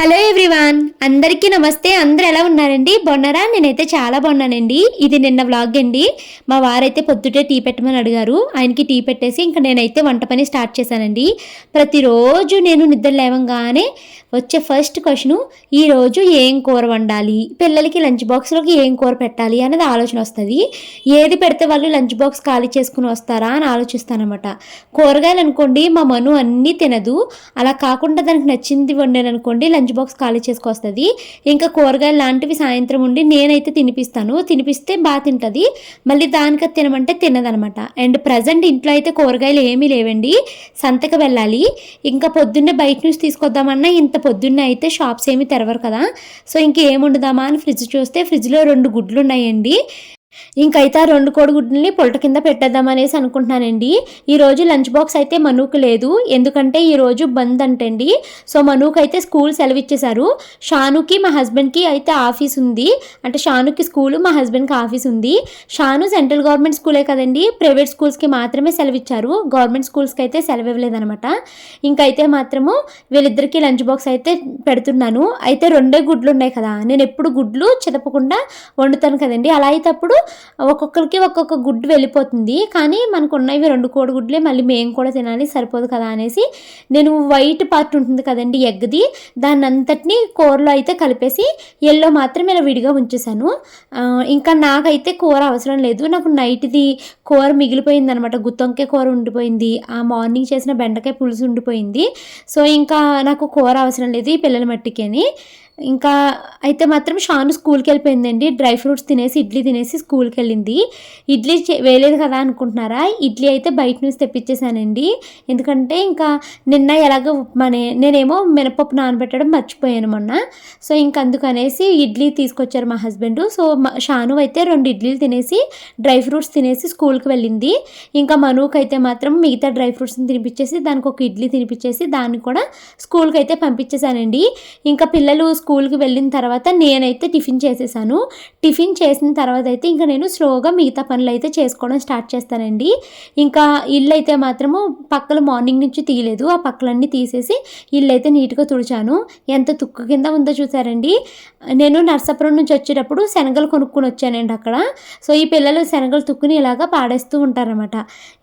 Hello everyone అందరికీ నమస్తే. అందరు ఎలా ఉన్నారండి? బాగున్నారా? నేనైతే చాలా బాగున్నానండి. ఇది నిన్న వ్లాగ్ అండి. మా వారైతే పొద్దుటే టీ పెట్టమని అడిగారు. ఆయనకి టీ పెట్టేసి ఇంకా నేనైతే వంట పని స్టార్ట్ చేశానండి. ప్రతిరోజు నేను నిద్ర లేవంగానే వచ్చే ఫస్ట్ క్వశ్చను ఈరోజు ఏం కూర వండాలి? పిల్లలకి లంచ్ బాక్స్లోకి ఏం కూర పెట్టాలి అనేది ఆలోచన వస్తుంది. ఏది పెడితే వాళ్ళు లంచ్ బాక్స్ ఖాళీ చేసుకుని వస్తారా అని ఆలోచిస్తానమాట కూరగాయలు అనుకోండి మా మను అన్నీ తినదు. అలా కాకుండా దానికి నచ్చింది వండాను అనుకోండి లంచ్ బాక్స్ ఖాళీ చేసుకొస్తుంది. ఇంకా కూరగాయలు లాంటివి సాయంత్రం ఉండి నేనైతే తినిపిస్తాను. తినిపిస్తే బాగా తింటుంది. మళ్ళీ దానికి తినమంటే తినదనమాట. అండ్ ప్రజెంట్ ఇంట్లో అయితే కూరగాయలు ఏమీ లేవండి. సంతకు వెళ్ళాలి. ఇంకా పొద్దున్నే బయట నుంచి తీసుకొద్దామన్నా ఇంత పొద్దున్నే అయితే షాప్స్ ఏమీ తెరవరు కదా. సో ఇంకేముండదామా అని ఫ్రిడ్జ్ చూస్తే ఫ్రిడ్జ్లో రెండు గుడ్లు ఉన్నాయండి ఇంకైతే ఆ రెండు కోడిగుడ్లని పొలట కింద పెట్టేద్దామనేసి అనుకుంటున్నానండి. ఈరోజు లంచ్ బాక్స్ అయితే మనుకు లేదు. ఎందుకంటే ఈరోజు బంద్ అంటండి. సో మనుకు అయితే స్కూల్ సెలవు ఇచ్చేశారు షానుకి మా హస్బెండ్కి అయితే ఆఫీస్ ఉంది. అంటే షానుకి స్కూలు మా హస్బెండ్కి ఆఫీస్ ఉంది. షాను సెంట్రల్ గవర్నమెంట్ స్కూలే కదండి. ప్రైవేట్ స్కూల్స్కి మాత్రమే సెలవు ఇచ్చారు గవర్నమెంట్ స్కూల్స్కి అయితే సెలవు ఇవ్వలేదనమాట ఇంకైతే మాత్రము వీళ్ళిద్దరికి లంచ్ బాక్స్ అయితే పెడుతున్నాను. అయితే రెండే గుడ్లు ఉన్నాయి కదా. నేను ఎప్పుడు గుడ్లు చెదపకుండా వండుతాను కదండి. అలా అయితే అప్పుడు ఒక్కొక్కరికి ఒక్కొక్క గుడ్డు వెళ్ళిపోతుంది. కానీ మనకు ఉన్నవి రెండు కోడిగుడ్లే మళ్ళీ మేము కూడా తినాలి సరిపోదు కదా అనేసి నేను వైట్ పార్ట్ ఉంటుంది కదండి ఎగ్ది దాన్ని అంతటిని కూరలో అయితే కలిపేసి ఎల్లో మాత్రం ఇలా విడిగా ఉంచేసాను. ఇంకా నాకైతే కూర అవసరం లేదు. నాకు నైట్ది కూర మిగిలిపోయింది అనమాట గుత్తొంకాయ కూర ఉండిపోయింది. ఆ మార్నింగ్ చేసిన బెండకాయ పులుసు ఉండిపోయింది. సో ఇంకా నాకు కూర అవసరం లేదు ఈ పిల్లల మట్టికి అని ఇంకా అయితే మాత్రం షాను స్కూల్కి వెళ్ళిపోయిందండి. డ్రై ఫ్రూట్స్ తినేసి ఇడ్లీ తినేసి స్కూల్కి వెళ్ళింది. ఇడ్లీ చే- వేయలేదు కదా అనుకుంటున్నారా? ఇడ్లీ అయితే బయట నుంచి తెప్పించేసానండి. ఎందుకంటే ఇంకా నిన్న ఎలాగో ఉప్మానే నేనేమో మినపప్పు నానబెట్టడం మర్చిపోయాను మొన్న. సో ఇంక అందుకనేసి ఇడ్లీ తీసుకొచ్చారు మా హస్బెండ్. సో మా- షాను అయితే రెండు ఇడ్లీలు తినేసి డ్రై ఫ్రూట్స్ తినేసి స్కూల్కి వెళ్ళింది. ఇంకా మనుకి అయితే మాత్రం మిగతా డ్రై ఫ్రూట్స్ని తినిపించేసి దానికి ఒక ఇడ్లీ తినిపించేసి దాన్ని కూడా స్కూల్కి అయితే పంపించేసానండి. ఇంకా పిల్లలు స్కూల్కి వెళ్ళిన తర్వాత నేనైతే టిఫిన్ చేసేసాను. టిఫిన్ చేసిన తర్వాత అయితే ఇంకా నేను స్లోగా మిగతా పనులు అయితే చేసుకోవడం స్టార్ట్ చేస్తానండి. ఇంకా ఇల్లు అయితే మాత్రము పక్కలు మార్నింగ్ నుంచి తీయలేదు. ఆ పక్కలన్నీ తీసేసి ఇల్లు అయితే నీట్గా తుడిచాను. ఎంత తుక్కు కింద ఉందో చూసారండి. నేను నర్సాపురం నుంచి వచ్చేటప్పుడు శనగలు కొనుక్కొని వచ్చానండి అక్కడ. సో ఈ పిల్లలు శనగలు తుక్కుని ఇలాగా పాడేస్తూ ఉంటారనమాట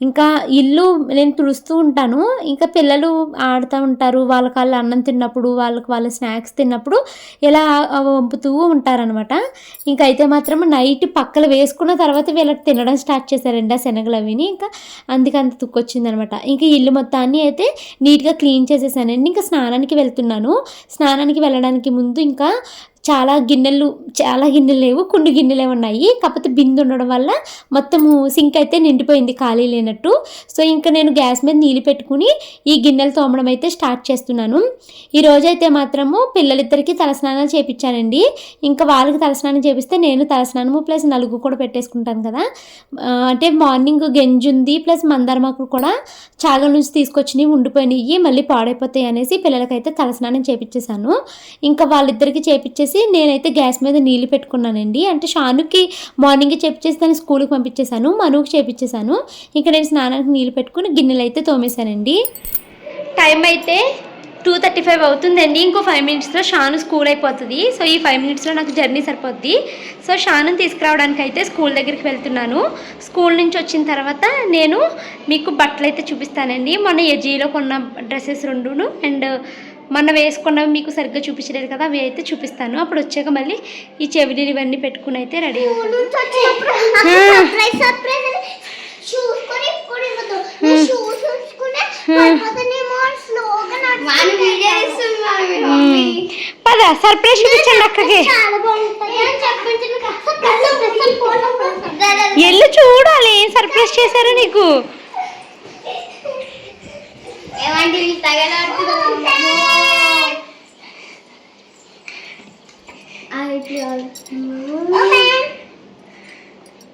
ఇంకా ఇల్లు నేను తుడుస్తూ ఉంటాను. ఇంకా పిల్లలు ఆడుతూ ఉంటారు. వాళ్ళకి వాళ్ళు అన్నం తిన్నప్పుడు వాళ్ళకి వాళ్ళ స్నాక్స్ తిన్నప్పుడు ఇలా వంపుతూ ఉంటారనమాట ఇంకైతే అయితే మాత్రం నైట్ పక్కలు వేసుకున్న తర్వాత వీళ్ళకి తినడం స్టార్ట్ చేశారండి ఆ శనగలు అవిని. ఇంకా అందుకంత తుక్కొచ్చిందనమాట అనమాట ఇంకా ఇల్లు మొత్తాన్ని అయితే నీట్గా క్లీన్ చేసేసానండి. ఇంకా స్నానానికి వెళ్తున్నాను. స్నానానికి వెళ్ళడానికి ముందు ఇంకా చాలా గిన్నెలు చాలా గిన్నెలు లేవు కొన్ని గిన్నెలే ఉన్నాయి. కాకపోతే బిందు ఉండడం వల్ల మొత్తము సింక్ అయితే నిండిపోయింది ఖాళీ లేనట్టు. సో ఇంకా నేను గ్యాస్ మీద నీళ్ళు పెట్టుకుని ఈ గిన్నెలు తోమడం అయితే స్టార్ట్ చేస్తున్నాను. ఈరోజు అయితే మాత్రము పిల్లలిద్దరికీ తలస్నానం చేపించానండి ఇంకా వాళ్ళకి తలస్నానం చేపిస్తే నేను తలస్నానము ప్లస్ నలుగు కూడా పెట్టేసుకుంటాను కదా. అంటే మార్నింగ్ గెంజుంది ఉంది ప్లస్ మందారమాకులు కూడా చాగల నుంచి తీసుకొచ్చినవి ఉండిపోయినాయి మళ్ళీ పాడైపోతాయి అనేసి పిల్లలకైతే తలస్నానం చేపించేశాను ఇంకా వాళ్ళిద్దరికి చేపించేసి నేనైతే గ్యాస్ మీద నీళ్ళు పెట్టుకున్నానండి. అంటే షానుకి మార్నింగ్ చెప్పేసి తను స్కూల్కి పంపించేశాను మనుకి చేపించేశాను ఇంకా నేను స్నానానికి నీళ్ళు పెట్టుకుని గిన్నెలు అయితే తోమేశానండి. టైం అయితే టూ థర్టీ ఫైవ్ అవుతుందండి. ఇంకో ఫైవ్ మినిట్స్లో షాను స్కూల్ అయిపోతుంది. సో ఈ ఫైవ్ మినిట్స్లో నాకు జర్నీ సరిపోద్ది. సో షాను తీసుకురావడానికి అయితే స్కూల్ దగ్గరికి వెళ్తున్నాను. స్కూల్ నుంచి వచ్చిన తర్వాత నేను మీకు బట్టలు అయితే చూపిస్తానండి. మొన్న ఎజీలో కొన్న డ్రెస్సెస్ రెండును అండ్ మొన్న వేసుకున్నవి మీకు సరిగ్గా చూపించలేదు కదా అవి అయితే చూపిస్తాను. అప్పుడు వచ్చాక మళ్ళీ ఈ చెవిలీలు ఇవన్నీ పెట్టుకుని అయితే రెడీ పద సర్ప్రైజ్ చూపించండి అక్కకి. ఎల్లు చూడాలి ఏం సర్ప్రైజ్ చేశారో నీకు? ఏమంటే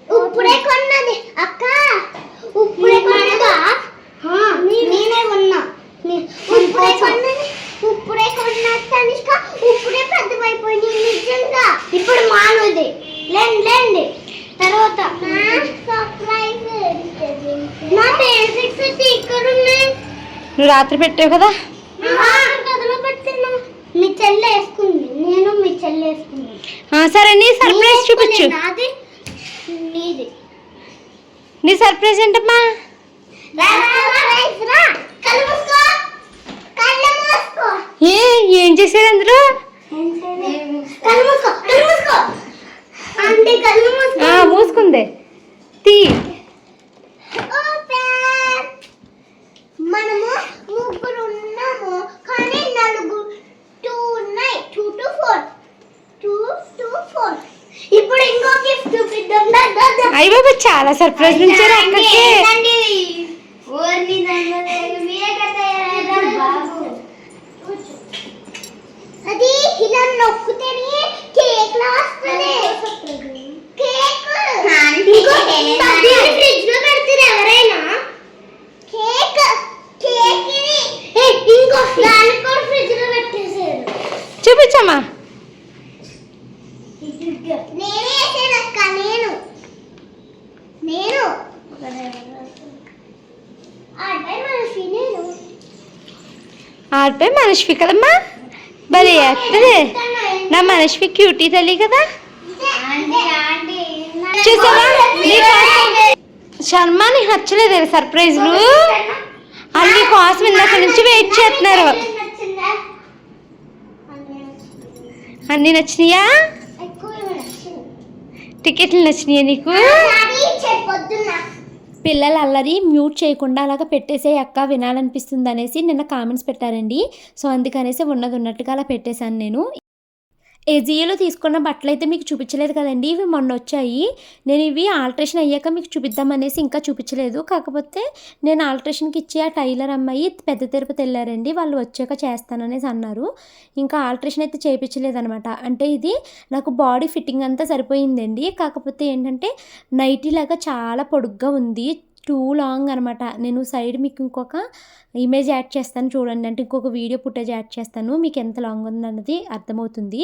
ఇప్పుడే కొన్నది అక్క. ఇప్పుడే కొన్నదా? నేనే కొన్నా. ఇప్పుడే కొన్నది ఇప్పుడే కొన్నా తనిష్క ఇప్పుడే పెద్దవైపోయింది నిజంగా ఇప్పుడు మానుది లేండి లేండి తర్వాత సర్ప్రైజ్ నా బేసిక్స్ ఇక్కడ ఉన్నాయి నువ్వు రాత్రి పెట్టావు కదా? మీ చెల్లె వేసుకున్నాను సరే నీ సర్ప్రైజ్ చూపించు. నాది నీది. నీ సర్ప్రైజ్ ఏంటమ్మా? ఏ ఏం చేశారు అందులో? మూసుకుంది. తీ. మనము ముగ్గురు ఉన్నాము కానీ నలుగురు టూ ఉన్నాయి. Two to four two to four ఇప్పుడు ఇంకో గిఫ్ట్ చూపిద్దాం. అయ్య బాబా చాలా సర్ప్రైజ్ ఇచ్చారు అది ఇలా నొక్కుతేనే కేక్ లా వస్తుంది. కేక్. ఫ్రిడ్జ్లో పెడతారు ఎవరైనా కేక్ కేక్ ఇది ఏ, ఇంకో దాన్ని కూడా ఫ్రిడ్జ్లో పెట్టేసారు చూపించమ్మా. ఆడిపోయి మనష్వి కదమ్మా? భలే ఎత్తదే నా మనష్వి క్యూటీ తల్లి కదా? చూసావా? నీకోసం శర్మ నీకు నచ్చలేదు సర్ప్రైజ్లు? అన్ని కోసం ఇందాక నుంచి వెయిట్ చేస్తున్నారు. అన్ని నచ్చినాయా? టికెట్లు నచ్చినాయా నీకు? పిల్లలు అల్లరి మ్యూట్ చేయకుండా అలాగ పెట్టేసే అక్క వినాలనిపిస్తుంది అనేసి నిన్న కామెంట్స్ పెట్టారండి. సో అందుకనేసి ఉన్నది ఉన్నట్టుగా అలా పెట్టేశాను నేను. ఏజియోలో తీసుకున్న బట్టలు అయితే మీకు చూపించలేదు కదండి. ఇవి మొన్న వచ్చాయి. నేను ఇవి ఆల్ట్రేషన్ అయ్యాక మీకు చూపిద్దామనేసి ఇంకా చూపించలేదు. కాకపోతే నేను ఆల్ట్రేషన్కి ఇచ్చి ఆ టైలర్ అమ్మాయి పెద్ద తిరుపతి వెళ్ళారండి. వాళ్ళు వచ్చాక చేస్తాననేసి అన్నారు. ఇంకా ఆల్ట్రేషన్ అయితే చేయించలేదనమాట అంటే ఇది నాకు బాడీ ఫిట్టింగ్ అంతా సరిపోయిందండి. కాకపోతే ఏంటంటే నైటీ లాగా చాలా పొడుగ్గా ఉంది. టూ లాంగ్ అనమాట నేను సైడ్ మీకు ఇంకొక ఇమేజ్ యాడ్ చేస్తాను చూడండి. అంటే ఇంకొక వీడియో ఫుటేజ్ యాడ్ చేస్తాను. మీకు ఎంత లాంగ్ ఉందన్నది అర్థమవుతుంది.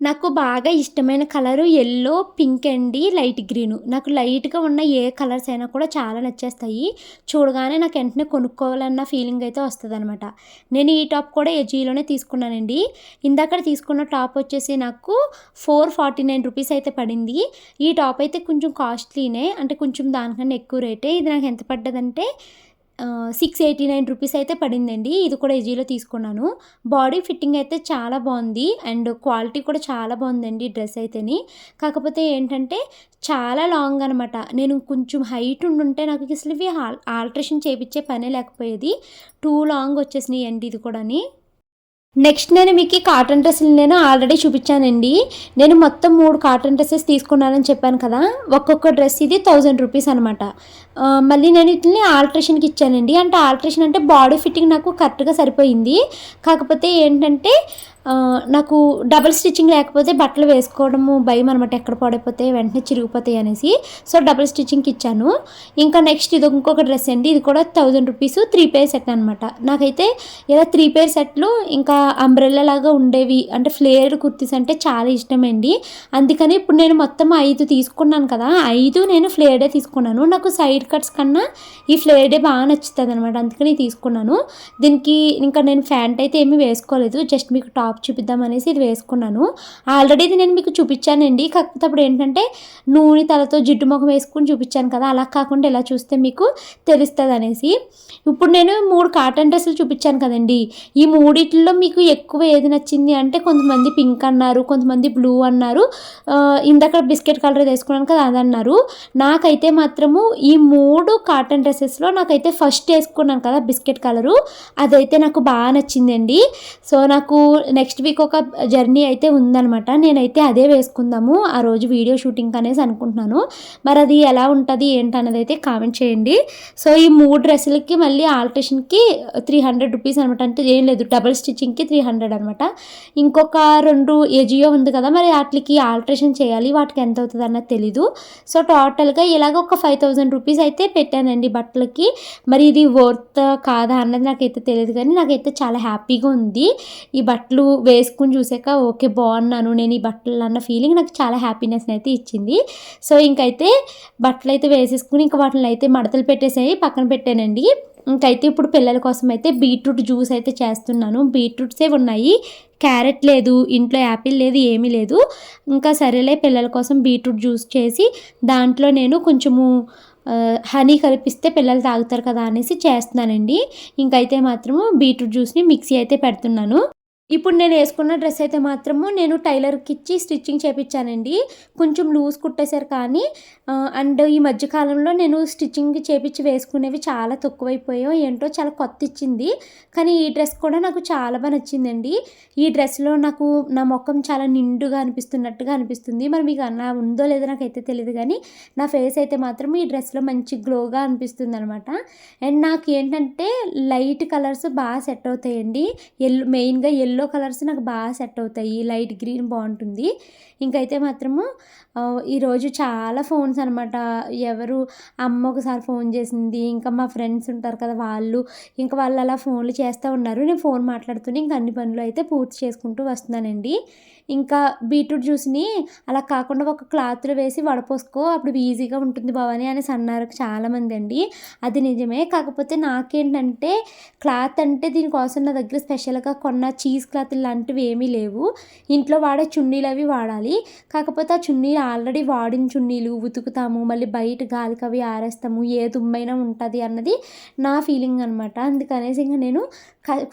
నాకు బాగా ఇష్టమైన కలరు ఎల్లో పింక్ అండి లైట్ గ్రీను నాకు లైట్గా ఉన్న ఏ కలర్స్ అయినా కూడా చాలా నచ్చేస్తాయి. చూడగానే నాకు వెంటనే కొనుక్కోవాలన్న ఫీలింగ్ అయితే వస్తుంది అనమాట నేను ఈ టాప్ కూడా ఏజీలోనే తీసుకున్నానండి. ఇందాక తీసుకున్న టాప్ వచ్చేసి నాకు ఫోర్ ఫార్టీ నైన్ రూపీస్ అయితే పడింది. ఈ టాప్ అయితే కొంచెం కాస్ట్లీనే అంటే కొంచెం దానికన్నా ఎక్కువ రేటే ఇది నాకు ఎంత పడ్డదంటే సిక్స్ ఎయిటీ నైన్ రూపీస్ అయితే పడిందండి. ఇది కూడా ఈజీలో తీసుకున్నాను. బాడీ ఫిట్టింగ్ అయితే చాలా బాగుంది. అండ్ క్వాలిటీ కూడా చాలా బాగుందండి డ్రెస్ అయితేని. కాకపోతే ఏంటంటే చాలా లాంగ్ అనమాట నేను కొంచెం హైట్ ఉండుంటే నాకు అసలు ఇవి ఆల్ ఆల్ట్రేషన్ చేయించే పనే లేకపోయేది. టూ లాంగ్ వచ్చేసినాయి అండి ఇది కూడాని. నెక్స్ట్ నేను మీకు ఈ కాటన్ డ్రెస్సులు నేను ఆల్రెడీ చూపించానండి. నేను మొత్తం మూడు కాటన్ డ్రెస్సెస్ తీసుకున్నానని చెప్పాను కదా. ఒక్కొక్క డ్రెస్ ఇది థౌజండ్ రూపీస్ అనమాట మళ్ళీ నేను వీటిని ఆల్ట్రేషన్కి ఇచ్చానండి. అంటే ఆల్ట్రేషన్ అంటే బాడీ ఫిట్టింగ్ నాకు కరెక్ట్గా సరిపోయింది. కాకపోతే ఏంటంటే నాకు డబుల్ స్టిచ్చింగ్ లేకపోతే బట్టలు వేసుకోవడము భయం అనమాట ఎక్కడ పడిపోతే వెంటనే చిరిగిపోతాయి అనేసి. సో డబుల్ స్టిచ్చింగ్కి ఇచ్చాను. ఇంకా నెక్స్ట్ ఇది ఇంకొక డ్రెస్ అండి. ఇది కూడా thousand rupees three pair set అనమాట నాకైతే ఇలా త్రీ పేర్ సెట్లు ఇంకా అంబ్రెల్లా లాగా ఉండేవి. అంటే ఫ్లేర్డ్ కుర్తీస్ అంటే చాలా ఇష్టమండి. అందుకని ఇప్పుడు నేను మొత్తం ఐదు తీసుకున్నాను కదా. ఐదు నేను ఫ్లేర్డే తీసుకున్నాను. నాకు సైడ్ కట్స్ కన్నా ఈ ఫ్లేర్డే బాగా నచ్చుతుంది అనమాట అందుకని తీసుకున్నాను. దీనికి ఇంకా నేను ప్యాంట్ అయితే ఏమీ వేసుకోలేదు. జస్ట్ మీకు టాప్ చూపిద్దామనేసి ఇది వేసుకున్నాను. ఆల్రెడీ ఇది నేను మీకు చూపించానండి. కాకపోతే అప్పుడు ఏంటంటే నూనె తలతో జిడ్డు ముఖం వేసుకుని చూపించాను కదా అలా కాకుండా ఇలా చూస్తే మీకు తెలుస్తుంది అనేసి. ఇప్పుడు నేను మూడు కాటన్ డ్రెస్సులు చూపించాను కదండి. ఈ మూడిట్లో మీకు ఎక్కువ ఏది నచ్చింది అంటే కొంతమంది పింక్ అన్నారు కొంతమంది బ్లూ అన్నారు. ఇందాక బిస్కెట్ కలర్ వేసుకున్నాను కదా అది అన్నారు. నాకైతే మాత్రము ఈ మూడు కాటన్ డ్రెస్సెస్లో నాకైతే ఫస్ట్ వేసుకున్నాను కదా బిస్కెట్ కలరు. అదైతే నాకు బాగా నచ్చిందండి. సో నాకు నెక్స్ట్ వీక్ ఒక జర్నీ అయితే ఉందనమాట నేనైతే అదే వేసుకుందాము ఆ రోజు వీడియో షూటింగ్ అనేసి అనుకుంటున్నాను. మరి అది ఎలా ఉంటుంది ఏంటన్నది అయితే కామెంట్ చేయండి. సో ఈ మూడు డ్రెస్సులకి మళ్ళీ ఆల్ట్రేషన్కి త్రీ హండ్రెడ్ రూపీస్ అనమాట అంటే ఏం లేదు డబల్ స్టిచ్చింగ్కి త్రీ హండ్రెడ్ అనమాట ఇంకొక రెండు ఏజియో ఉంది కదా మరి వాటికి ఆల్ట్రేషన్ చేయాలి వాటికి ఎంత అవుతుంది అన్నది తెలీదు. సో టోటల్గా ఇలాగ ఒక ఫైవ్ థౌజండ్ రూపీస్ అయితే పెట్టానండి బట్టలకి. మరి ఇది వర్త్ కాదా అన్నది నాకైతే తెలియదు కానీ నాకైతే చాలా హ్యాపీగా ఉంది. ఈ బట్టలు వేసుకుని చూసాక ఓకే బాగున్నాను. నేను ఈ బట్టలు అన్న ఫీలింగ్ నాకు చాలా హ్యాపీనెస్ అయితే ఇచ్చింది. సో ఇంకైతే బట్టలు అయితే వేసేసుకుని ఇంకా వాటిని అయితే మడతలు పెట్టేసాయి పక్కన పెట్టానండి. ఇంకైతే ఇప్పుడు పిల్లల కోసం అయితే బీట్రూట్ జ్యూస్ అయితే చేస్తున్నాను. బీట్రూట్సే ఉన్నాయి. క్యారెట్ లేదు ఇంట్లో యాపిల్ లేదు ఏమీ లేదు. ఇంకా సరేలే పిల్లల కోసం బీట్రూట్ జ్యూస్ చేసి దాంట్లో నేను కొంచెము హనీ కలిపిస్తే పిల్లలు తాగుతారు కదా అనేసి చేస్తున్నానండి. ఇంకైతే మాత్రము బీట్రూట్ జ్యూస్ని మిక్సీ అయితే పెడుతున్నాను. ఇప్పుడు నేను వేసుకున్న డ్రెస్ అయితే మాత్రము నేను టైలర్కి ఇచ్చి స్టిచ్చింగ్ చేపించానండి కొంచెం లూజ్ కుట్టేశారు కానీ అండ్ ఈ మధ్యకాలంలో నేను స్టిచ్చింగ్ చేపించి వేసుకునేవి చాలా తక్కువైపోయాయి ఏంటో చాలా కొత్త ఇచ్చింది కానీ ఈ డ్రెస్ కూడా నాకు చాలా బాగా నచ్చిందండి. ఈ డ్రెస్లో నాకు నా ముఖం చాలా నిండుగా అనిపిస్తున్నట్టుగా అనిపిస్తుంది. మరి మీకు అన్న ఉందో లేదో నాకైతే తెలియదు కానీ నా ఫేస్ అయితే మాత్రం ఈ డ్రెస్లో మంచి గ్లోగా అనిపిస్తుంది అనమాట అండ్ నాకు ఏంటంటే లైట్ కలర్స్ బాగా సెట్ అవుతాయండి. ఎల్లో మెయిన్గా ఎల్లో ఎల్లో కలర్స్ నాకు బాగా సెట్ అవుతాయి. లైట్ గ్రీన్ బాగుంటుంది. ఇంకైతే మాత్రము ఈరోజు చాలా ఫోన్స్ అనమాట. ఎవరు అమ్మ ఒకసారి ఫోన్ చేసింది ఇంకా మా ఫ్రెండ్స్ ఉంటారు కదా వాళ్ళు ఇంకా వాళ్ళు అలా ఫోన్లు చేస్తూ ఉన్నారు. నేను ఫోన్ మాట్లాడుతూనే ఇంకా అన్ని పనులు అయితే పూర్తి చేసుకుంటూ వస్తున్నానండి. ఇంకా బీట్రూట్ జ్యూస్ని అలా కాకుండా ఒక క్లాత్లో వేసి వడపోసుకో అప్పుడు ఈజీగా ఉంటుంది భవాని అనేసి అన్నారు చాలామంది అండి. అది నిజమే కాకపోతే నాకేంటంటే క్లాత్ అంటే దీనికోసం నా దగ్గర స్పెషల్గా కొన్న చీజ్ క్లాత్ లాంటివి ఏమీ లేవు. ఇంట్లో వాడే చున్నీలు అవి వాడాలి. కాకపోతే ఆ ఆల్రెడీ వాడిన చున్నీలు ఉతుకుతాము మళ్ళీ బయట గాలికి అవి ఆరేస్తాము ఏ దుమ్మైనా ఉంటుంది అన్నది నా ఫీలింగ్ అనమాట అందుకనేసి ఇంకా నేను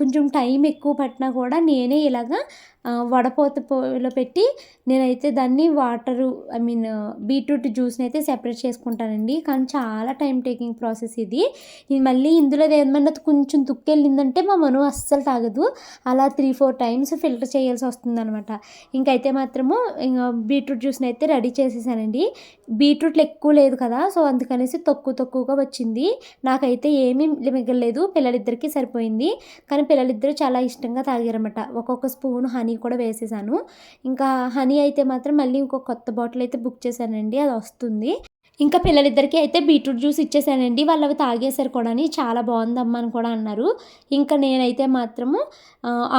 కొంచెం టైం ఎక్కువ పట్టినా కూడా నేనే ఇలాగా వడపోత పోలో పెట్టి నేనైతే దాన్ని వాటరు ఐ మీన్ బీట్రూట్ జ్యూస్ని అయితే సెపరేట్ చేసుకుంటానండి. కానీ చాలా టైం టేకింగ్ ప్రాసెస్ ఇది. ఇది మళ్ళీ ఇందులో ఏమన్నా కొంచెం తుక్కెళ్ళిందంటే మా మను అస్సలు తాగదు. అలా త్రీ ఫోర్ టైమ్స్ ఫిల్టర్ చేయాల్సి వస్తుంది అనమాట ఇంకైతే మాత్రము ఇంకా బీట్రూట్ జ్యూస్ని అయితే రెడీ చేసేసానండి. బీట్రూట్లు ఎక్కువ లేదు కదా సో అందుకనేసి తక్కువ తక్కువగా వచ్చింది. నాకైతే ఏమీ మిగలలేదు. పిల్లలిద్దరికీ సరిపోయింది. కానీ పిల్లలిద్దరూ చాలా ఇష్టంగా తాగారన్నమాట. ఒక్కొక్క స్పూన్ హనీ కూడా వేసేసాను. ఇంకా హనీ అయితే మాత్రం మళ్ళీ ఇంకో కొత్త బాటిల్ అయితే బుక్ చేశానండి అది వస్తుంది. ఇంకా పిల్లలిద్దరికీ అయితే బీట్రూట్ జ్యూస్ ఇచ్చేసానండి. వాళ్ళు అవి తాగేశారు కూడా చాలా బాగుందమ్మా అని కూడా అన్నారు. ఇంకా నేనైతే మాత్రము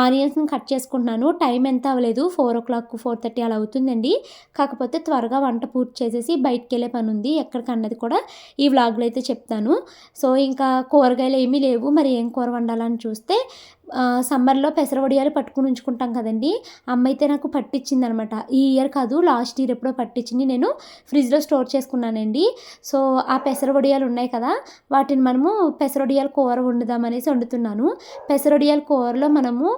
ఆనియన్స్ని కట్ చేసుకుంటున్నాను. టైం ఎంత అవ్వలేదు. Four o'clock four thirty అలా అవుతుందండి. కాకపోతే త్వరగా వంట పూర్తి చేసేసి బయటికి వెళ్ళే పని ఉంది ఎక్కడికి అన్నది కూడా ఈ వ్లాగ్లో అయితే చెప్తాను. సో ఇంకా కూరగాయలు ఏమీ లేవు. మరి ఏం కూర వండాలని చూస్తే సమ్మర్లో పెసర వడియాలు పట్టుకుని ఉంచుకుంటాం కదండి అమ్మ అయితే నాకు పట్టించింది అనమాట ఈ ఇయర్ కాదు లాస్ట్ ఇయర్ ఎప్పుడో పట్టించింది నేను ఫ్రిడ్జ్లో స్టోర్ చేసుకున్నానండి. సో ఆ పెసర వడియాలు ఉన్నాయి కదా వాటిని మనము పెసరొడియాల కూర వండుదామనేసి వండుతున్నాను. పెసరొడియాల కూరలో మనము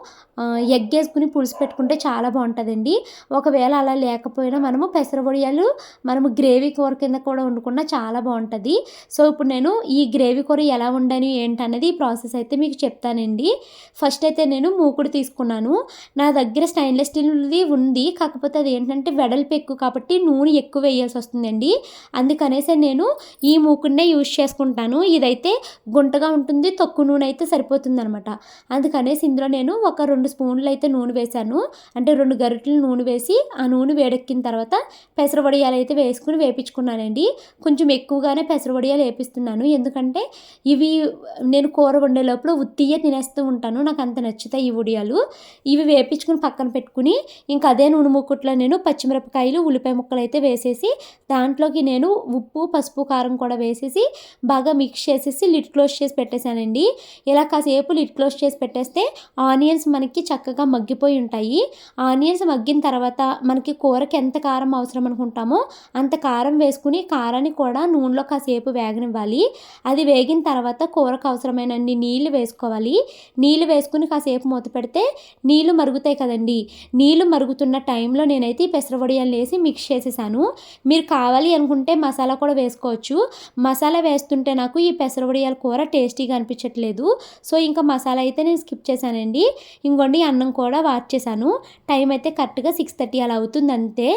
ఎగ్ వేసుకుని పులుసు పెట్టుకుంటే చాలా బాగుంటుందండి. ఒకవేళ అలా లేకపోయినా మనము పెసర వడియాలు మనము గ్రేవీ కూర కింద కూడా వండుకున్నా చాలా బాగుంటుంది. సో ఇప్పుడు నేను ఈ గ్రేవీ కూర ఎలా వండాను ఏంటనేది ఈ ప్రాసెస్ అయితే మీకు చెప్తానండి. ఫస్ట్ అయితే నేను మూకుడు తీసుకున్నాను. నా దగ్గర స్టెయిన్లెస్ స్టీల్ది ఉంది. కాకపోతే అది ఏంటంటే వెడల్పు ఎక్కువ కాబట్టి నూనె ఎక్కువ వేయాల్సి వస్తుందండి. అందుకనేసి నేను ఈ మూకుడినే యూజ్ చేసుకుంటాను. ఇదైతే గుంటగా ఉంటుంది. తక్కువ నూనె అయితే సరిపోతుంది అనమాట అందుకనేసి ఇందులో నేను ఒక రెండు స్పూన్లు అయితే నూనె వేశాను. అంటే రెండు గరిటెలు నూనె వేసి ఆ నూనె వేడెక్కిన తర్వాత పెసర వడియాలు అయితే వేసుకుని వేపించుకున్నానండి. కొంచెం ఎక్కువగానే పెసర వడియాలు వేపిస్తున్నాను. ఎందుకంటే ఇవి నేను కూర వండే లోపల ఉత్తియే తినేస్తూ ఉంటాను. నాకు అంత నచ్చుతాయి ఈ ఉడియాలు ఇవి వేపించుకుని పక్కన పెట్టుకుని ఇంకా అదే నూనె ముక్కుట్లో నేను పచ్చిమిరపకాయలు ఉల్లిపాయ ముక్కలు అయితే వేసేసి దాంట్లోకి నేను ఉప్పు పసుపు కారం కూడా వేసేసి బాగా మిక్స్ చేసేసి లిడ్ క్లోజ్ చేసి పెట్టేశానండి. ఇలా కాసేపు లిడ్ క్లోజ్ చేసి పెట్టేస్తే ఆనియన్స్ మనకి చక్కగా మగ్గిపోయి ఉంటాయి. ఆనియన్స్ మగ్గిన తర్వాత మనకి కూరకి ఎంత కారం అవసరం అనుకుంటామో అంత కారం వేసుకుని కారాన్ని కూడా నూనెలో కాసేపు వేగనివ్వాలి. అది వేగిన తర్వాత కూరకు అవసరమైన నీళ్ళు వేసుకోవాలి. నీళ్ళు వేసుకుని కాసేపు మూత పెడితే నీళ్ళు మరుగుతాయి కదండి. నీళ్ళు మరుగుతున్న టైంలో నేనైతే ఈ పెసర వడియాలు వేసి మిక్స్ చేసేసాను. మీరు కావాలి అనుకుంటే మసాలా కూడా వేసుకోవచ్చు. మసాలా వేస్తుంటే నాకు ఈ పెసర వడియాల కూర టేస్టీగా అనిపించట్లేదు. సో ఇంకా మసాలా అయితే నేను స్కిప్ చేశానండి. ఇంకోండి అన్నం కూడా వాచ్ చేశాను. టైం అయితే కరెక్ట్గా సిక్స్ థర్టీ అలా అవుతుంది అంతే.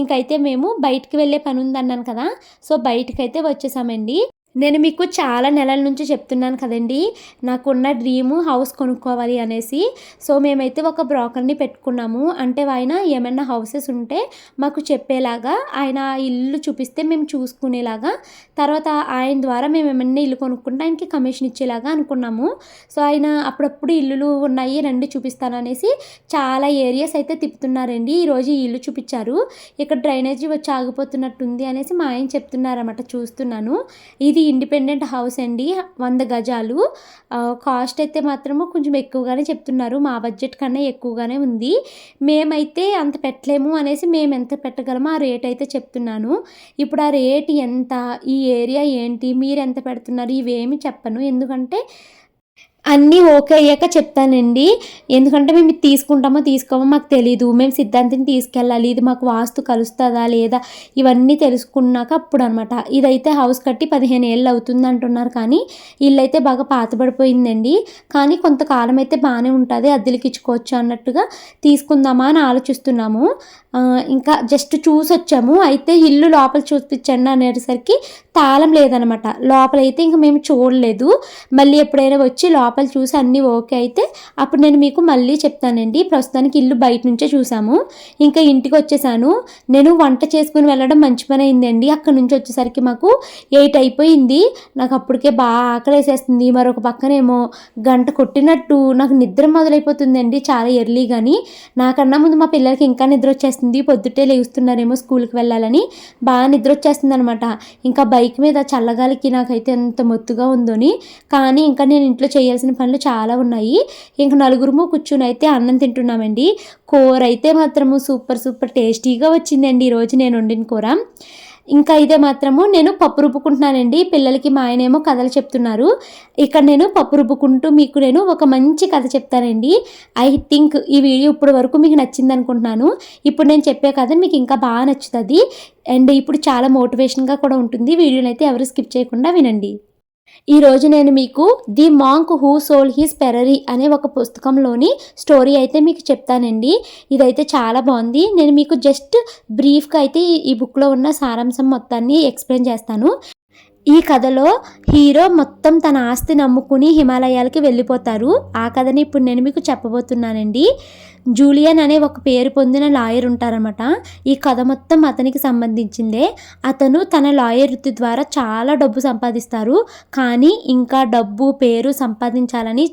ఇంకైతే మేము బయటికి వెళ్ళే పని ఉంది అన్నాను కదా. సో బయటకైతే అయితే వచ్చేసామండి. నేను మీకు చాలా నెలల నుంచి చెప్తున్నాను కదండి నాకున్న డ్రీము హౌస్ కొనుక్కోవాలి అనేసి. సో మేమైతే ఒక బ్రోకర్ని పెట్టుకున్నాము. అంటే ఆయన ఏమైనా హౌసెస్ ఉంటే మాకు చెప్పేలాగా ఆయన ఇల్లు చూపిస్తే మేము చూసుకునేలాగా. తర్వాత ఆయన ద్వారా మేము ఏమైనా ఇల్లు కొనుక్కుంటే ఆయనకి కమిషన్ ఇచ్చేలాగా అనుకున్నాము. సో ఆయన అప్పుడప్పుడు ఇల్లులు ఉన్నాయి రండి చూపిస్తాను అనేసి చాలా ఏరియాస్ అయితే తిప్పుతున్నారండి. ఈరోజు ఈ ఇల్లు చూపించారు. ఇక్కడ డ్రైనేజీ వచ్చి ఆగిపోతున్నట్టుంది అనేసి మా ఆయన చెప్తున్నారన్నమాట చూస్తున్నాను. ఇది ఇండిపెండెంట్ హౌస్ అండి వంద గజాలు. కాస్ట్ అయితే మాత్రము కొంచెం ఎక్కువగానే చెప్తున్నారు. మా బడ్జెట్ కన్నా ఎక్కువగానే ఉంది. మేమైతే అంత పెట్టలేము అనేసి మేము ఎంత పెట్టగలమో ఆ రేట్ అయితే చెప్తున్నాను. ఇప్పుడు ఆ రేట్ ఎంత ఈ ఏరియా ఏంటి మీరు ఎంత పెడుతున్నారు ఇవేమి చెప్పను. ఎందుకంటే అన్నీ ఓకే అయ్యాక చెప్తానండి. ఎందుకంటే మేము ఇది తీసుకుంటామో తీసుకోమో మాకు తెలీదు. మేము సిద్ధాంతిని తీసుకెళ్ళాలి. ఇది మాకు వాస్తు కలుస్తుందా లేదా ఇవన్నీ తెలుసుకున్నాక అప్పుడు అనమాట ఇదైతే హౌస్ కట్టి పదిహేను ఏళ్ళు అవుతుంది అంటున్నారు కానీ ఇల్లు అయితే బాగా పాతబడిపోయిందండి. కానీ కొంతకాలం అయితే బాగానే ఉంటుంది. అద్దెలకి ఇచ్చుకోవచ్చు అన్నట్టుగా తీసుకుందామా అని ఆలోచిస్తున్నాము. ఇంకా జస్ట్ చూసి వచ్చాము అయితే ఇల్లు లోపల చూపించండి అనేసరికి తాళం లేదనమాట. లోపల అయితే ఇంకా మేము చూడలేదు. మళ్ళీ ఎప్పుడైనా వచ్చి లోపల చూసి అన్నీ ఓకే అయితే అప్పుడు నేను మీకు మళ్ళీ చెప్తానండి. ప్రస్తుతానికి ఇల్లు బయట నుంచే చూసాము. ఇంకా ఇంటికి వచ్చేసాను. నేను వంట చేసుకుని వెళ్ళడం మంచి పని అయిందండి. అక్కడ నుంచి వచ్చేసరికి మాకు ఎయిట్ అయిపోయింది. నాకు అప్పటికే బాగా ఆకలేసేస్తుంది మరొక పక్కనేమో గంట కొట్టినట్టు నాకు నిద్ర మొదలైపోతుందండి. చాలా ఎర్లీ కానీ నాకన్నా ముందు మా పిల్లలకి ఇంకా నిద్ర వచ్చేస్తుంది పొద్దుటే లేస్తున్నారేమో స్కూల్కి వెళ్ళాలని. బాగా నిద్ర వచ్చేస్తుంది అనమాట ఇంకా బైక్ మీద చల్లగాలికి నాకైతే ఎంత మొత్తుగా ఉందోని. కానీ ఇంకా నేను ఇంట్లో చేయాల్సిన పనులు చాలా ఉన్నాయి. ఇంకా నలుగురుము కూర్చుని అయితే అన్నం తింటున్నామండి. కూర అయితే మాత్రము సూపర్ సూపర్ టేస్టీగా వచ్చిందండి. ఈరోజు నేను వండిన కూర. ఇంకా ఇదే మాత్రము నేను పప్పు రుబ్బుకుంటున్నానండి. పిల్లలకి మా ఆయనేమో కథలు చెప్తున్నారు. ఇక్కడ నేను పప్పు రుబ్బుకుంటూ మీకు నేను ఒక మంచి కథ చెప్తానండి. ఐ థింక్ ఈ వీడియో ఇప్పటి వరకు మీకు నచ్చింది అనుకుంటున్నాను. ఇప్పుడు నేను చెప్పే కథ మీకు ఇంకా బాగా నచ్చుతుంది. అండ్ ఇప్పుడు చాలా మోటివేషన్గా కూడా ఉంటుంది. వీడియోని అయితే ఎవరు స్కిప్ చేయకుండా వినండి. ఈరోజు నేను మీకు the monk who sold his Ferrari అనే ఒక పుస్తకంలోని స్టోరీ అయితే మీకు చెప్తానండి. ఇదైతే చాలా బాగుంది. నేను మీకు జస్ట్ బ్రీఫ్గా అయితే ఈ- ఈ బుక్లో ఉన్న సారాంశం మొత్తాన్ని ఎక్స్ప్లెయిన్ చేస్తాను. ఈ కథలో హీరో మొత్తం తన ఆస్తి నమ్ముకుని హిమాలయాలకి వెళ్ళిపోతారు. ఆ కథని ఇప్పుడు నేను మీకు చెప్పబోతున్నానండి. జూలియన్ అనే ఒక పేరు పొందిన లాయర్ ఉంటారనమాట ఈ కథ మొత్తం అతనికి సంబంధించిందే. అతను తన లాయర్ వృత్తి ద్వారా చాలా డబ్బు సంపాదిస్తారు. కానీ ఇంకా డబ్బు పేరు సంపాదించాలని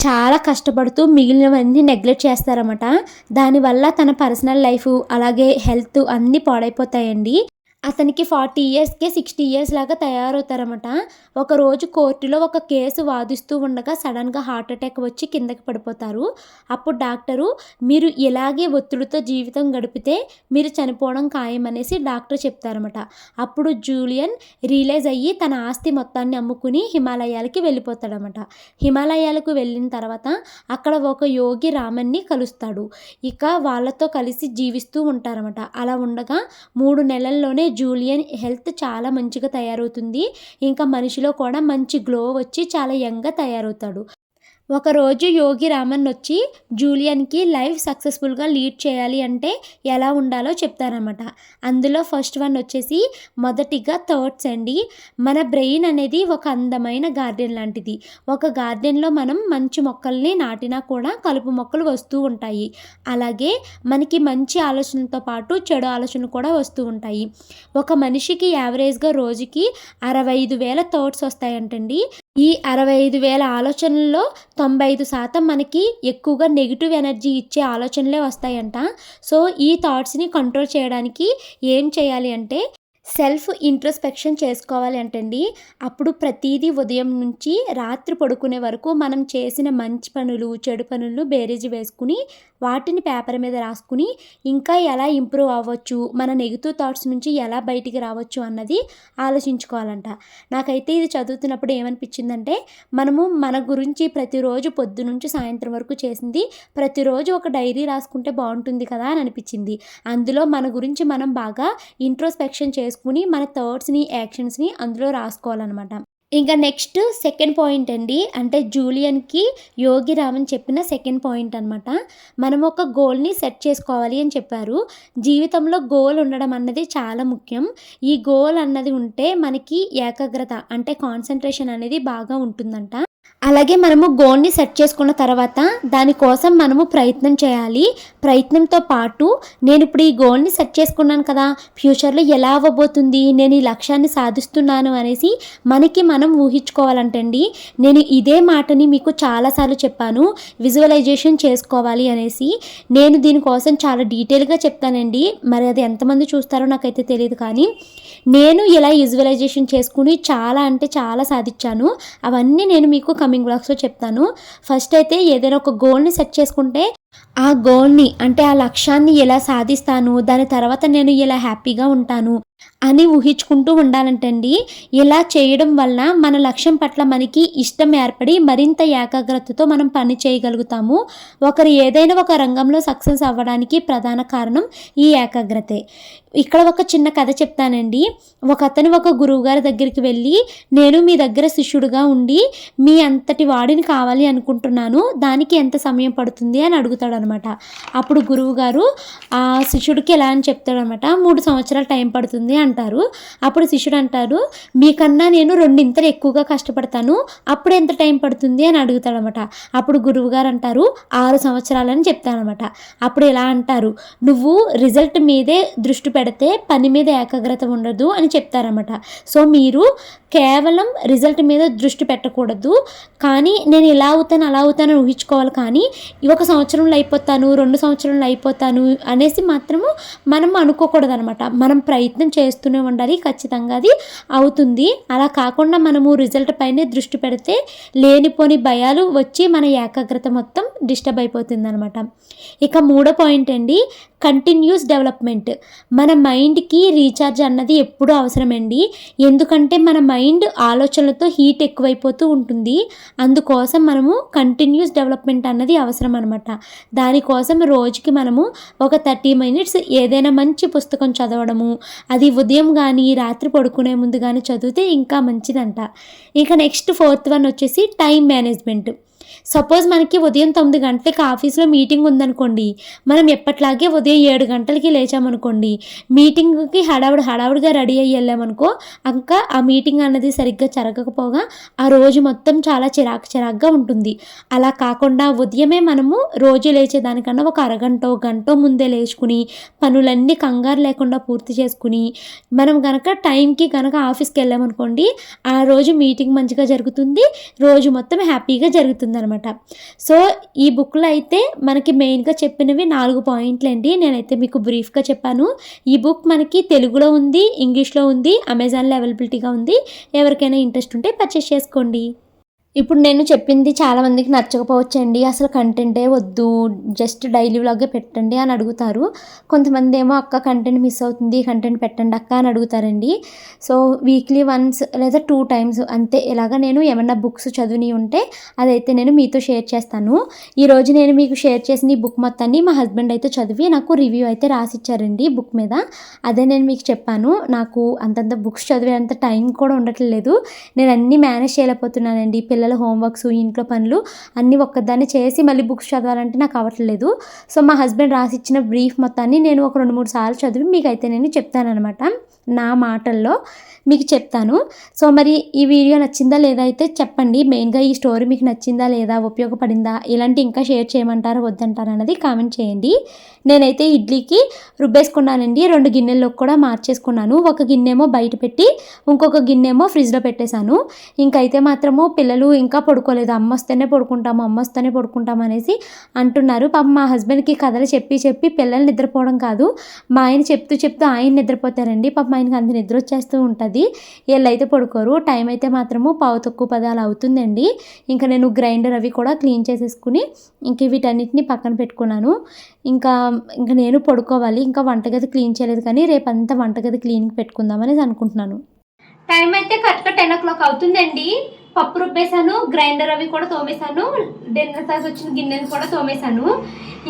చాలా కష్టపడుతూ మిగిలినవన్నీ నెగ్లెక్ట్ చేస్తారన్నమాట. దానివల్ల తన పర్సనల్ లైఫ్ అలాగే హెల్త్ అన్నీ పాడైపోతాయండి. అతనికి ఫార్టీ ఇయర్స్కే సిక్స్టీ ఇయర్స్ లాగా తయారవుతారన్నమాట. ఒకరోజు కోర్టులో ఒక కేసు వాదిస్తూ ఉండగా సడన్గా హార్ట్ అటాక్ వచ్చి కిందకి పడిపోతారు. అప్పుడు డాక్టరు మీరు ఇలాగే ఒత్తిడితో జీవితం గడిపితే మీరు చనిపోవడం ఖాయం అనేసి డాక్టర్ చెప్తారన్నమాట. అప్పుడు జూలియన్ రియలైజ్ అయ్యి తన ఆస్తి మొత్తాన్ని అమ్ముకుని హిమాలయాలకి వెళ్ళిపోతాడనమాట హిమాలయాలకు వెళ్ళిన తర్వాత అక్కడ ఒక యోగి రామన్ని కలుస్తాడు. ఇక వాళ్ళతో కలిసి జీవిస్తూ ఉంటారన్నమాట. అలా ఉండగా మూడు నెలల్లోనే జూలియన్ హెల్త్ చాలా మంచిగా తయారవుతుంది. ఇంకా మనిషిలో కూడా మంచి గ్లో వచ్చి చాలా యంగ్గా తయారవుతాడు. ఒకరోజు యోగి రామన్ వచ్చి జూలియన్కి లైఫ్ సక్సెస్ఫుల్గా లీడ్ చేయాలి అంటే ఎలా ఉండాలో చెప్తారనమాట అందులో ఫస్ట్ వన్ వచ్చేసి మొదటిగా థాట్స్ అండి. మన బ్రెయిన్ అనేది ఒక అందమైన గార్డెన్ లాంటిది. ఒక గార్డెన్లో మనం మంచి మొక్కల్ని నాటినా కూడా కలుపు మొక్కలు వస్తూ ఉంటాయి. అలాగే మనకి మంచి ఆలోచనలతో పాటు చెడు ఆలోచనలు కూడా వస్తూ ఉంటాయి. ఒక మనిషికి యావరేజ్గా రోజుకి అరవై ఐదు వేల థాట్స్ వస్తాయంటండి. ఈ అరవై ఐదు వేల ఆలోచనల్లో తొంభై ఐదు శాతం మనకి ఎక్కువగా నెగిటివ్ ఎనర్జీ ఇచ్చే ఆలోచనలే వస్తాయంట. సో ఈ థాట్స్ని కంట్రోల్ చేయడానికి ఏం చేయాలి అంటే సెల్ఫ్ ఇంట్రోస్పెక్షన్ చేసుకోవాలి అంటండి. అప్పుడు ప్రతిదీ ఉదయం నుంచి రాత్రి పడుకునే వరకు మనం చేసిన మంచి పనులు చెడు పనులను బేరేజ్ వేసుకుని వాటిని పేపర్ మీద రాసుకుని ఇంకా ఎలా ఇంప్రూవ్ అవ్వచ్చు మన నెగిటివ్ థాట్స్ నుంచి ఎలా బయటికి రావచ్చు అన్నది ఆలోచించుకోవాలంట. నాకైతే ఇది చదువుతున్నప్పుడు ఏమనిపించిందంటే మనము మన గురించి ప్రతిరోజు పొద్దు నుంచి సాయంత్రం వరకు చేసింది ప్రతిరోజు ఒక డైరీ రాసుకుంటే బాగుంటుంది కదా అని అనిపించింది. అందులో మన గురించి మనం బాగా ఇంట్రోస్పెక్షన్ చేసుకుని మన థర్డ్స్ని యాక్షన్స్ని అందులో రాసుకోవాలన్నమాట. ఇంకా నెక్స్ట్ సెకండ్ పాయింట్ అండి. అంటే జూలియన్కి యోగి రామన్ చెప్పిన సెకండ్ పాయింట్ అనమాట మనం ఒక గోల్ని సెట్ చేసుకోవాలి అని చెప్పారు. జీవితంలో గోల్ ఉండడం అన్నది చాలా ముఖ్యం. ఈ గోల్ అన్నది ఉంటే మనకి ఏకాగ్రత అంటే కాన్సన్ట్రేషన్ అనేది బాగా ఉంటుందంట. అలాగే మనము గోల్ని సెట్ చేసుకున్న తర్వాత దానికోసం మనము ప్రయత్నం చేయాలి. ప్రయత్నంతో పాటు నేను ఇప్పుడు ఈ గోల్ని సెట్ చేసుకున్నాను కదా ఫ్యూచర్లో ఎలా అవ్వబోతుంది నేను ఈ లక్ష్యాన్ని సాధిస్తున్నాను అనేసి మనకి మనం ఊహించుకోవాలంటండి. నేను ఇదే మాటని మీకు చాలాసార్లు చెప్పాను విజువలైజేషన్ చేసుకోవాలి అనేసి. నేను దీనికోసం చాలా డీటెయిల్గా చెప్తానండి. మరి అది ఎంతమంది చూస్తారో నాకైతే తెలియదు కానీ నేను ఇలా విజువలైజేషన్ చేసుకుని చాలా అంటే చాలా సాధించాను. అవన్నీ నేను మీకు కమింగ్ బ్లాగ్స్లో చెప్తాను. ఫస్ట్ అయితే ఏదైనా ఒక గోల్ని సెట్ చేసుకుంటే ఆ గోల్ని అంటే ఆ లక్ష్యాన్ని ఎలా సాధిస్తాను దాని తర్వాత నేను ఎలా హ్యాపీగా ఉంటాను అని ఊహించుకుంటూ ఉండాలంటండి. ఇలా చేయడం వల్ల మన లక్ష్యం పట్ల మనకి ఇష్టం ఏర్పడి మరింత ఏకాగ్రతతో మనం పని చేయగలుగుతాము. ఒకరు ఏదైనా ఒక రంగంలో సక్సెస్ అవ్వడానికి ప్రధాన కారణం ఈ ఏకాగ్రతే. ఇక్కడ ఒక చిన్న కథ చెప్తానండి. ఒక అతను ఒక గురువు గారి దగ్గరికి వెళ్ళి నేను మీ దగ్గర శిష్యుడిగా ఉండి మీ అంతటి వాడిని కావాలి అనుకుంటున్నాను. దానికి ఎంత సమయం పడుతుంది? అని అడుగుతాడు అనమాట అప్పుడు గురువుగారు ఆ శిష్యుడికి ఎలా? అని చెప్తాడనమాట. మూడు సంవత్సరాలు టైం పడుతుంది అంటారు. అప్పుడు శిష్యుడు అంటారు మీకన్నా నేను రెండింతలు ఎక్కువగా కష్టపడతాను. అప్పుడు ఎంత టైం పడుతుంది? అని అడుగుతాడనమాట. అప్పుడు గురువు గారు అంటారు ఆరు సంవత్సరాలని చెప్తానమాట అప్పుడు ఎలా అంటారు నువ్వు రిజల్ట్ మీదే దృష్టి పెడితే పని మీద ఏకాగ్రత ఉండదు అని చెప్తారన్నమాట. సో మీరు కేవలం రిజల్ట్ మీద దృష్టి పెట్టకూడదు. కానీ నేను ఇలా అవుతాను అలా అవుతాను అని ఊహించుకోవాలి. కానీ ఒక సంవత్సరంలో అయిపోతాను రెండు సంవత్సరంలో అయిపోతాను అనేసి మాత్రము మనం అనుకోకూడదు అనమాట మనం ప్రయత్నం చేస్తూనే ఉండాలి ఖచ్చితంగా అది అవుతుంది. అలా కాకుండా మనము రిజల్ట్ పైనే దృష్టి పెడితే లేనిపోని భయాలు వచ్చి మన ఏకాగ్రత మొత్తం డిస్టర్బ్ అయిపోతుంది అనమాట ఇక మూడో పాయింట్ అండి కంటిన్యూస్ డెవలప్మెంట్ మన మైండ్కి రీఛార్జ్ అన్నది ఎప్పుడూ అవసరమండి. ఎందుకంటే మన మైండ్ ఆలోచనలతో హీట్ ఎక్కువైపోతూ ఉంటుంది. అందుకోసం మనము కంటిన్యూస్ డెవలప్మెంట్ అన్నది అవసరం అనమాట దానికోసం రోజుకి మనము ఒక థర్టీ మినిట్స్ ఏదైనా మంచి పుస్తకం చదవడము అది ఉదయం కానీ రాత్రి పడుకునే ముందు కానీ చదివితే ఇంకా మంచిదంట. ఇంకా నెక్స్ట్ ఫోర్త్ వన్ వచ్చేసి టైం మేనేజ్మెంట్. సపోజ్ మనకి ఉదయం తొమ్మిది గంటలకి ఆఫీస్లో మీటింగ్ ఉందనుకోండి మనం ఎప్పట్లాగే ఉదయం ఏడు గంటలకి లేచామనుకోండి మీటింగ్కి హడావుడి హడావుడిగా రెడీ అయ్యి వెళ్ళామనుకో ఇంకా ఆ మీటింగ్ అన్నది సరిగ్గా జరగకపోగా ఆ రోజు మొత్తం చాలా చిరాకు చిరాకుగా ఉంటుంది. అలా కాకుండా ఉదయమే మనము రోజు లేచేదానికన్నా ఒక అరగంట గంట ముందే లేచుకుని పనులన్నీ కంగారు లేకుండా పూర్తి చేసుకుని మనం కనుక టైంకి కనుక ఆఫీస్కి వెళ్ళామనుకోండి ఆ రోజు మీటింగ్ మంచిగా జరుగుతుంది రోజు మొత్తం హ్యాపీగా జరుగుతుంది అనమాట సో ఈ బుక్లో అయితే మనకి మెయిన్గా చెప్పినవి నాలుగు పాయింట్లు అండి నేనైతే మీకు బ్రీఫ్గా చెప్పాను. ఈ బుక్ మనకి తెలుగులో ఉంది ఇంగ్లీష్లో ఉంది అమెజాన్లో అవైలబిలిటీగా ఉంది. ఎవరికైనా ఇంట్రెస్ట్ ఉంటే పర్చేస్ చేసుకోండి. ఇప్పుడు నేను చెప్పింది చాలా మందికి నచ్చకపోవచ్చండి. అసలు కంటెంటే వద్దు. జస్ట్ డైలీ వ్లాగే పెట్టండి అని అడుగుతారు. కొంతమంది ఏమో అక్క కంటెంట్ మిస్ అవుతుంది. కంటెంట్ పెట్టండి అక్క అని అడుగుతారండి. సో వీక్లీ వన్స్ లేదా టూ టైమ్స్ అంతే. ఇలాగా నేను ఏమన్నా బుక్స్ చదివి ఉంటే అదైతే నేను మీతో షేర్ చేస్తాను. ఈరోజు నేను మీకు షేర్ చేసిన ఈ బుక్ మొత్తాన్ని మా హస్బెండ్ అయితే చదివి నాకు రివ్యూ అయితే రాసిచ్చారండి బుక్ మీద. అదే నేను మీకు చెప్పాను. నాకు అంతంత బుక్స్ చదివేంత టైం కూడా ఉండట్లేదు. నేను అన్నీ మేనేజ్ చేయలేకపోతున్నానండి. పిల్లల హోంవర్క్స్ ఇంట్లో పనులు అన్నీ ఒక్కదాన్ని చేసి మళ్ళీ బుక్స్ చదవాలంటే నాకు అవ్వట్లేదు సో మా హస్బెండ్ రాసిచ్చిన బ్రీఫ్ మొత్తాన్ని నేను ఒక రెండు మూడు సార్లు చదివి మీకు అయితే నేను చెప్తానమాట నా మాటల్లో మీకు చెప్తాను. సో మరి ఈ వీడియో నచ్చిందా లేదా అయితే చెప్పండి. మెయిన్గా ఈ స్టోరీ మీకు నచ్చిందా లేదా ఉపయోగపడిందా ఇలాంటి ఇంకా షేర్ చేయమంటారా వద్దంటారా అన్నది కామెంట్ చేయండి. నేనైతే ఇడ్లీకి రుబ్బేసుకున్నానండి. రెండు గిన్నెల్లో కూడా మార్చేసుకున్నాను. ఒక గిన్నెమో బయట పెట్టి ఇంకొక గిన్నెమో ఫ్రిడ్జ్లో పెట్టేశాను. ఇంకైతే మాత్రము పిల్లలు ఇంకా పడుకోలేదు. అమ్మ వస్తేనే పడుకుంటాము అమ్మ వస్తేనే పడుకుంటాం అనేసి అంటున్నారు. పాప మా హస్బెండ్కి కథలు చెప్పి చెప్పి పిల్లలు నిద్రపోవడం కాదు. మా ఆయన చెప్తూ చెప్తూ ఆయన నిద్రపోతారండి. పాప ఆయనకి అంత నిద్ర వచ్చేస్తూ ఉంటుంది. వీళ్ళైతే పడుకోరు. టైం అయితే మాత్రము పావు తక్కువ పదాలు అవుతుందండి. ఇంకా నేను గ్రైండర్ అవి కూడా క్లీన్ చేసేసుకుని ఇంక వీటన్నిటిని పక్కన పెట్టుకున్నాను. ఇంకా ఇంకా నేను పడుకోవాలి ఇంకా వంటగది క్లీన్ చేయలేదు కానీ రేపంతా వంటగది క్లీన్కి పెట్టుకుందామని అనుకుంటున్నాను. టైం అయితే కరెక్ట్గా టెన్ ఓ క్లాక్ అవుతుందండి. పప్పు రుబ్బేశాను గ్రైండర్ అవి కూడా తోమేశాను డిన్నర్ సాస్ వచ్చిన గిన్నెలు కూడా తోమేశాను.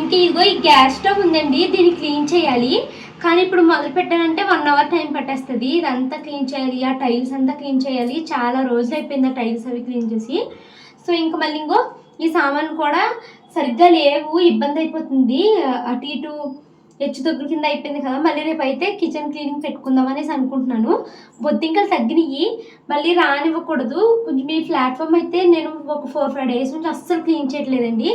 ఇంకా ఇదిగో ఈ గ్యాస్ స్టవ్ ఉందండి దీన్ని క్లీన్ చేయాలి. కానీ ఇప్పుడు మొదలు పెట్టానంటే వన్ అవర్ టైం పట్టేస్తుంది. ఇదంతా క్లీన్ చేయాలి ఆ టైల్స్ అంతా క్లీన్ చేయాలి. చాలా రోజులు అయిపోయింది ఆ టైల్స్ అవి క్లీన్ చేసి. సో ఇంకా మళ్ళీ ఇంకో ఈ సామాన్ కూడా సరిగ్గా లేవు ఇబ్బంది అయిపోతుంది. అటు ఇటు హెచ్చు దగ్గర కింద అయిపోయింది కదా మళ్ళీ రేపు అయితే కిచెన్ క్లీనింగ్ పెట్టుకుందాం అనేసి అనుకుంటున్నాను. బొద్దింకలు తగ్గినాయి మళ్ళీ రానివ్వకూడదు. కొంచెం మీ ప్లాట్ఫామ్ అయితే నేను ఒక ఫోర్ ఫైవ్ డేస్ నుంచి అస్సలు క్లీన్ చేయట్లేదండి.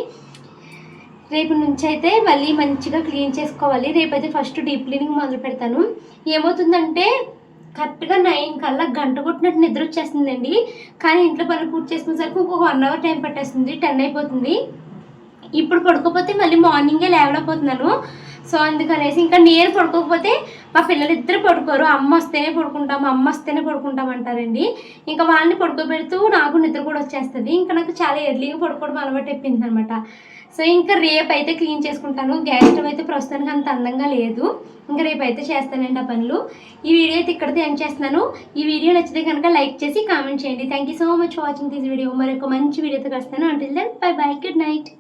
రేపు నుంచి అయితే మళ్ళీ మంచిగా క్లీన్ చేసుకోవాలి. రేపైతే ఫస్ట్ డీప్ క్లీనింగ్ మొదలు పెడతాను. ఏమవుతుందంటే కరెక్ట్గా నైన్ కల్లా గంట కొట్టినట్టు నిద్ర వచ్చేస్తుందండి. కానీ ఇంట్లో పనులు పూర్తి చేసుకునేసరికి ఒక వన్ అవర్ టైం పట్టేస్తుంది టెన్ అయిపోతుంది. ఇప్పుడు పడుకోపోతే మళ్ళీ మార్నింగే లేవలేకపోతున్నాను. సో అందుకనేసి ఇంకా నేను పడుకోకపోతే మా పిల్లలు ఇద్దరు పడుకోరు. అమ్మ వస్తేనే పడుకుంటాం అమ్మ వస్తేనే పడుకుంటాం అంటారండి. ఇంకా వాళ్ళని పడుకోబెడుతూ నాకు నిద్ర కూడా వచ్చేస్తుంది. ఇంకా నాకు చాలా ఎర్లీగా పడుకోవడం అలవాటు అయిపోయింది అనమాట సో ఇంకా రేపు అయితే క్లీన్ చేసుకుంటాను. గ్యాస్ స్టవ్ అయితే ప్రస్తుతానికి అంత అందంగా లేదు. ఇంకా రేపు అయితే చేస్తానండి ఆ పనులు. ఈ వీడియో అయితే ఇక్కడితో ఎండ్ చేస్తున్నాను. ఈ వీడియో నచ్చితే కనుక లైక్ చేసి కామెంట్ చేయండి. Thank you so much watching this video మరొక మంచి వీడియోతో కలుస్తాను. అంటే then bye bye good night